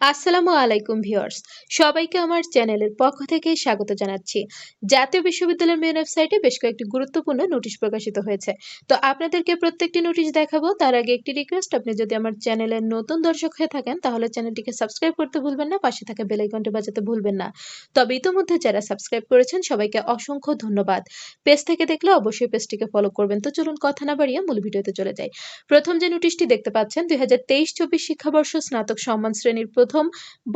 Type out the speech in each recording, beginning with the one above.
আসসালামু আলাইকুম ভিউয়ার্স। সবাইকে আমার চ্যানেলের পক্ষ থেকে স্বাগত জানাচ্ছি। জাতীয় বিশ্ববিদ্যালয়ের মেন ওয়েবসাইটে বেশ কয়েকটি গুরুত্বপূর্ণ নোটিশ প্রকাশিত হয়েছে। তো আপনাদেরকে প্রত্যেকটি নোটিশ দেখাবো, তার আগে একটি রিকোয়েস্ট আপনি যদি আমার চ্যানেলের নতুন দর্শক হয়ে থাকেন, তাহলে চ্যানেলটিকে সাবস্ক্রাইব করতে ভুলবেন না, পাশে থাকা বেল আইকনটি বাজাতে ভুলবেন না। তবে ইতোমধ্যে যারা সাবস্ক্রাইব করেছেন, সবাইকে অসংখ্য ধন্যবাদ। পেজ থেকে দেখলে অবশ্যই পেজটিকে ফলো করবেন। তো চলুন কথা না বাড়িয়ে মূল ভিডিওতে চলে যাই। প্রথম যে নোটিশটি দেখতে পাচ্ছেন, দুই হাজার তেইশ চব্বিশ শিক্ষাবর্ষ স্নাতক সম্মান শ্রেণির প্রথম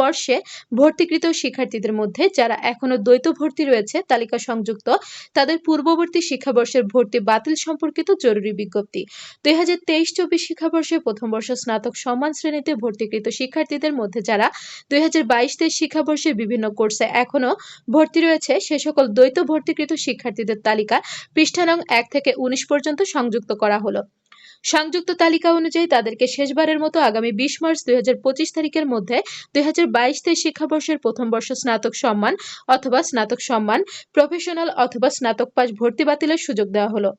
বর্ষে ভর্তিকৃত শিক্ষার্থীদের মধ্যে যারা এখনও দ্বৈত ভর্তি রয়েছে, তালিকা সংযুক্ত, তাদের পূর্ববর্তী শিক্ষাবর্ষের ভর্তি বাতিল সম্পর্কিত জরুরি বিজ্ঞপ্তি। দুই হাজার তেইশ চব্বিশ শিক্ষাবর্ষে প্রথম বর্ষ স্নাতক সম্মান শ্রেণীতে ভর্তিকৃত শিক্ষার্থীদের মধ্যে যারা দুই হাজার বাইশ তেইশ শিক্ষাবর্ষে বিভিন্ন কোর্সে এখনও ভর্তি রয়েছে, সে সকল দ্বৈত ভর্তিকৃত শিক্ষার্থীদের তালিকা পৃষ্ঠা নং এক থেকে উনিশ পর্যন্ত সংযুক্ত করা হলো। সংযুক্ত তালিকা অনুযায়ী তাদেরকে শেষবারের মতো আগামী বিশ মার্চ দুই হাজার পঁচিশ তারিখের মধ্যে দুই হাজার বাইশ শিক্ষাবর্ষের প্রথম বর্ষ স্নাতক সম্মান অথবা স্নাতক সম্মান, প্রফেশনাল অথবা স্নাতক পাস ভর্তি বাতিলের সুযোগ দেওয়া হলো।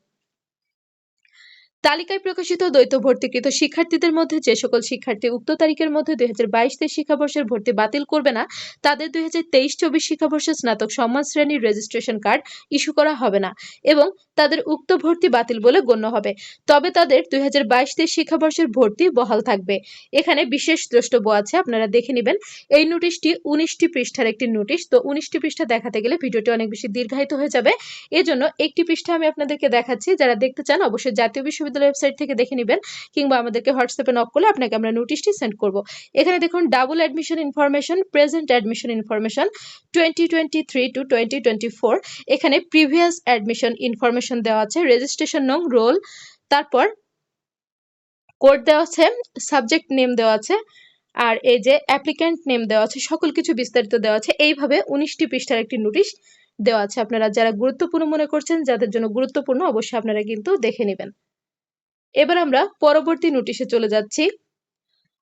তালিকায় প্রকাশিত দ্বৈত ভর্তিকৃত শিক্ষার্থীদের মধ্যে যে সকল শিক্ষার্থী উক্ত তারিখের মধ্যে দুই হাজার বাইশ তেইশ শিক্ষাবর্ষের ভর্তি বাতিল করবে না, তাদের দুই হাজার তেইশ চব্বিশ শিক্ষাবর্ষের স্নাতক সম্মান শ্রেণির রেজিস্ট্রেশন কার্ড ইস্যু করা হবে না এবং তাদের উক্ত ভর্তি বাতিল বলে গণ্য হবে। তবে তাদের দুই হাজার বাইশ তেইশ শিক্ষাবর্ষের ভর্তি বহাল থাকবে। এখানে বিশেষ দ্রষ্টব্য আছে, আপনারা দেখে নেবেন। এই নোটিশটি উনিশটি পৃষ্ঠার একটি নোটিশ, তো উনিশটি পৃষ্ঠা দেখাতে গেলে ভিডিওটি অনেক বেশি দীর্ঘায়িত হয়ে যাবে। এজন্য একটি পৃষ্ঠা আমি আপনাদেরকে দেখাচ্ছি, যারা দেখতে চান অবশ্যই জাতীয় বিশ্ববিদ্যালয় ওয়েবসাইট থেকে দেখে নেবেন কিংবা আমাদেরকে হোয়াটসঅ্যাপে নক করলে আপনাকে আমরা নোটিশটি সেন্ড করব। এখানে দেখুন double admission information present admission information twenty three two twenty four এখানে প্রিভিয়াস অ্যাডমিশন ইনফরমেশন দেওয়া আছে রেজিস্ট্রেশন নং রোল তারপর কোড দেওয়া আছে সাবজেক্ট নেম দেওয়া আছে, আর এই যে অ্যাপ্লিক্যান্ট নেম দেওয়া আছে, সকল কিছু বিস্তারিত দেওয়া আছে। এইভাবে উনিশটি পৃষ্ঠার একটি নোটিশ দেওয়া আছে। আপনারা যারা গুরুত্বপূর্ণ মনে করছেন, যাদের জন্য গুরুত্বপূর্ণ, অবশ্যই আপনারা কিন্তু দেখে নেবেন। এবার আমরা পরবর্তী নোটিশে চলে যাচ্ছি।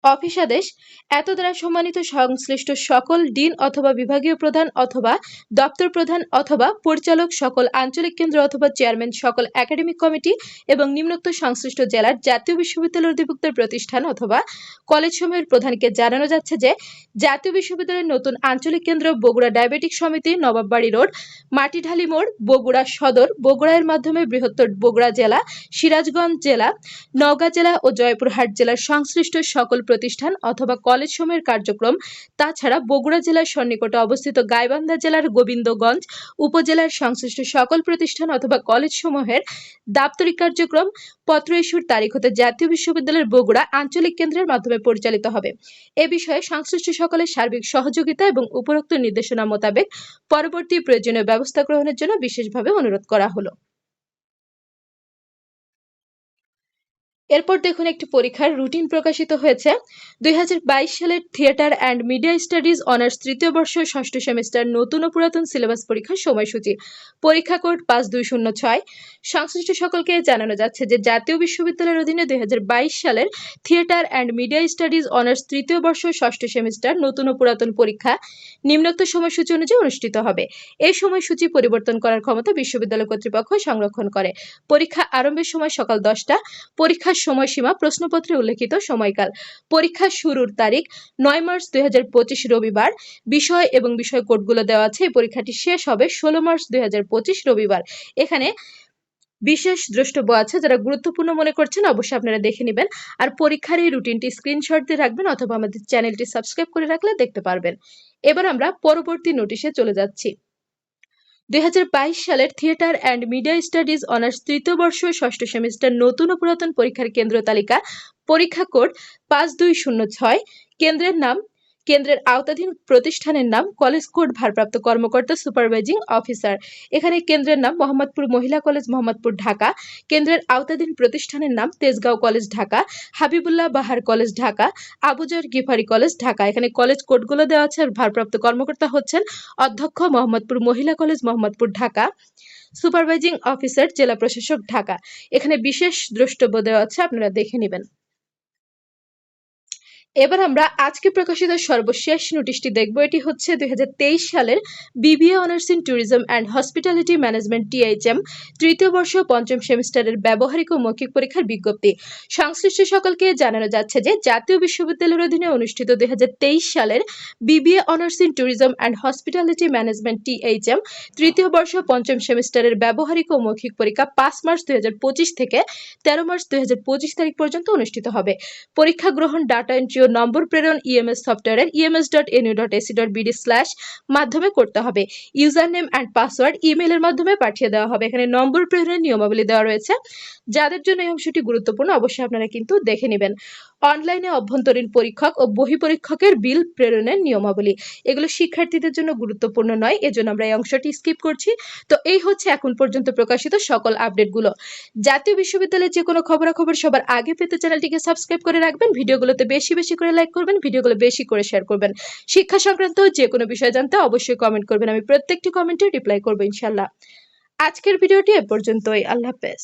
অফিস আদেশ এত দ্বারা সম্মানিত সংশ্লিষ্ট সকল ডিন অথবা বিভাগীয় প্রধান অথবা দপ্তর প্রধান অথবা পরিচালক সকল আঞ্চলিক কেন্দ্র অথবা চেয়ারম্যান সকল একাডেমিক কমিটি এবং নিম্নোক্ত সংশ্লিষ্ট জেলার জাতীয় বিশ্ববিদ্যালয় অধিভুক্ত প্রতিষ্ঠান অথবা কলেজ সমূহের প্রধানকে জানানো যাচ্ছে যে, জাতীয় বিশ্ববিদ্যালয়ের নতুন আঞ্চলিক কেন্দ্র বগুড়া ডায়াবেটিক সমিতি, নবাববাড়ি রোড, মাটিঢালি মোড়, বগুড়া সদর বগুড়ার মাধ্যমে বৃহত্তর বগুড়া জেলা, সিরাজগঞ্জ জেলা, নওগাঁ জেলা ও জয়পুরহাট জেলার সংশ্লিষ্ট সকল প্রতিষ্ঠান অথবা কলেজ সমূহের কার্যক্রম, তাছাড়া বগুড়া জেলার সন্নিকটে অবস্থিত গাইবান্ধা জেলার গোবিন্দগঞ্জ উপজেলার সংশ্লিষ্ট সকল প্রতিষ্ঠান অথবা কলেজ সমূহের দাপ্তরিক কার্যক্রম পত্র ইস্যুর তারিখ হতে জাতীয় বিশ্ববিদ্যালয়ের বগুড়া আঞ্চলিক কেন্দ্রের মাধ্যমে পরিচালিত হবে। এ বিষয়ে সংশ্লিষ্ট সকলের সার্বিক সহযোগিতা এবং উপরোক্ত নির্দেশনা মোতাবেক পরবর্তী প্রয়োজনীয় ব্যবস্থা গ্রহণের জন্য বিশেষভাবে অনুরোধ করা হলো। এরপর দেখুন একটি পরীক্ষার রুটিন প্রকাশিত হয়েছে। দুই সালের theatre and media studies honours তৃতীয় বর্ষ ষষ্ঠ সেমিস্টার নতুন ও পুরাতন সিলেবাস পরীক্ষার সময়সূচি। পরীক্ষা কোড পাঁচ দুই শূন্য ছয়। সংশ্লিষ্ট সকলকে জানানো যাচ্ছে যে জাতীয় বিশ্ববিদ্যালয়ের অধীনে দুই সালের theatre and media studies honours তৃতীয় বর্ষ ষষ্ঠ সেমিস্টার নতুন ও পুরাতন পরীক্ষা নিম্নোক্ত সময়সূচি অনুযায়ী অনুষ্ঠিত হবে। এই সময়সূচি পরিবর্তন করার ক্ষমতা বিশ্ববিদ্যালয় কর্তৃপক্ষ সংরক্ষণ করে। পরীক্ষা আরম্ভের সময় সকাল দশটা। পরীক্ষা সময়সীমা প্রশ্নপত্রে উল্লেখিত সময়কাল। পরীক্ষা শুরুর তারিখ নয় মার্চ দুই হাজার পঁচিশ রবিবার। বিষয় এবং বিষয় কোডগুলো দেওয়া আছে। এই পরীক্ষাটি শেষ হবে ষোলো মার্চ দুই হাজার পঁচিশ রবিবার। এখানে বিশেষ দ্রষ্টব্য আছে। যারা গুরুত্বপূর্ণ মনে করছেন, অবশ্যই আপনারা দেখে নেবেন। আর পরীক্ষার এই রুটিনটি স্ক্রিনশট দিয়ে রাখবেন অথবা আমাদের চ্যানেলটি সাবস্ক্রাইব করে রাখলে দেখতে পারবেন। এবার আমরা পরবর্তী নোটিশে চলে যাচ্ছি। দুই হাজার বাইশ সালের theatre and media studies honours তৃতীয় বর্ষ ষষ্ঠ সেমিস্টার নতুন ও পুরাতন পরীক্ষার কেন্দ্র তালিকা, পরীক্ষা কোড পাঁচ দুই শূন্য ছয়, কেন্দ্রের নাম কেন্দ্রের আওতাধীন প্রতিষ্ঠানের নাম কলেজ কোড ভারপ্রাপ্ত কর্মকর্তা সুপারভাইজিং অফিসার। এখানে কেন্দ্রের নাম মোহাম্মদপুর মহিলা কলেজ, মোহাম্মদপুর ঢাকা। কেন্দ্রের আওতাধীন প্রতিষ্ঠানের নাম Tejgaon college, Dhaka. Habibullah Bahar college, Dhaka. Abuzar Ghifari college, Dhaka. এখানে কলেজ কোডগুলো দেওয়া আছে আর ভারপ্রাপ্ত কর্মকর্তা হচ্ছেন অধ্যক্ষ মোহাম্মদপুর মহিলা college, Mohammadpur, Dhaka. Supervising officer, জেলা প্রশাসক, ঢাকা। এখানে বিশেষ দ্রষ্টব্য দেওয়া আছে, আপনারা দেখে নেবেন। এবার আমরা আজকে প্রকাশিত সর্বশেষ নোটিশটি দেখব। এটি হচ্ছে দুই হাজার তেইশ সালের BBA honours in tourism and hospitality management THM তৃতীয় বর্ষ পঞ্চম সেমিস্টারের ব্যবহারিক ও মৌখিক পরীক্ষার বিজ্ঞপ্তি। সংশ্লিষ্ট সকলকে জানানো যাচ্ছে যে জাতীয় বিশ্ববিদ্যালয়ের অধীনে অনুষ্ঠিত দুই হাজার তেইশ সালের BBA honours in tourism and hospitality management THM তৃতীয় বর্ষ পঞ্চম সেমিস্টারের ব্যবহারিক ও মৌখিক পরীক্ষা পাঁচ মার্চ দুই হাজার পঁচিশ থেকে তেরো মার্চ দুই হাজার পঁচিশ তারিখ পর্যন্ত অনুষ্ঠিত হবে। পরীক্ষা গ্রহণ, ডাটা এন্ট্রি ও নম্বর প্রেরণ ইএমএস সফটওয়্যারের EMS dot NU dot AC dot BD slash মাধ্যমে করতে হবে। ইউজার নেম অ্যান্ড পাসওয়ার্ড ইমেলের মাধ্যমে পাঠিয়ে দেওয়া হবে। এখানে নম্বর প্রেরণের নিয়মাবলী দেওয়া রয়েছে। যাদের জন্য এই অংশটি গুরুত্বপূর্ণ, অবশ্যই আপনারা কিন্তু দেখে নেবেন। অনলাইনে অভ্যন্তরীণ পরীক্ষক ও বহি পরীক্ষকের বিল প্রেরণের নিয়মাবলী। এগুলো শিক্ষার্থীদের জন্য গুরুত্বপূর্ণ নয়, এজন্য আমরা এই অংশটি স্কিপ করছি। তো এই হচ্ছে এখন পর্যন্ত প্রকাশিত সকল আপডেটগুলো জাতীয় বিশ্ববিদ্যালয়ের যে কোনো খবরাখবর সবার আগে পেতে চ্যানেলটিকে সাবস্ক্রাইব করে রাখবেন, ভিডিওগুলোতে বেশি বেশি করে লাইক করবেন, ভিডিওগুলো বেশি করে শেয়ার করবেন। শিক্ষা সংক্রান্ত যে কোনো বিষয় জানতে অবশ্যই কমেন্ট করবেন, আমি প্রত্যেকটি কমেন্টে রিপ্লাই করব ইনশাল্লাহ আজকের ভিডিওটি এ পর্যন্তই, আল্লাহ হাফেজ।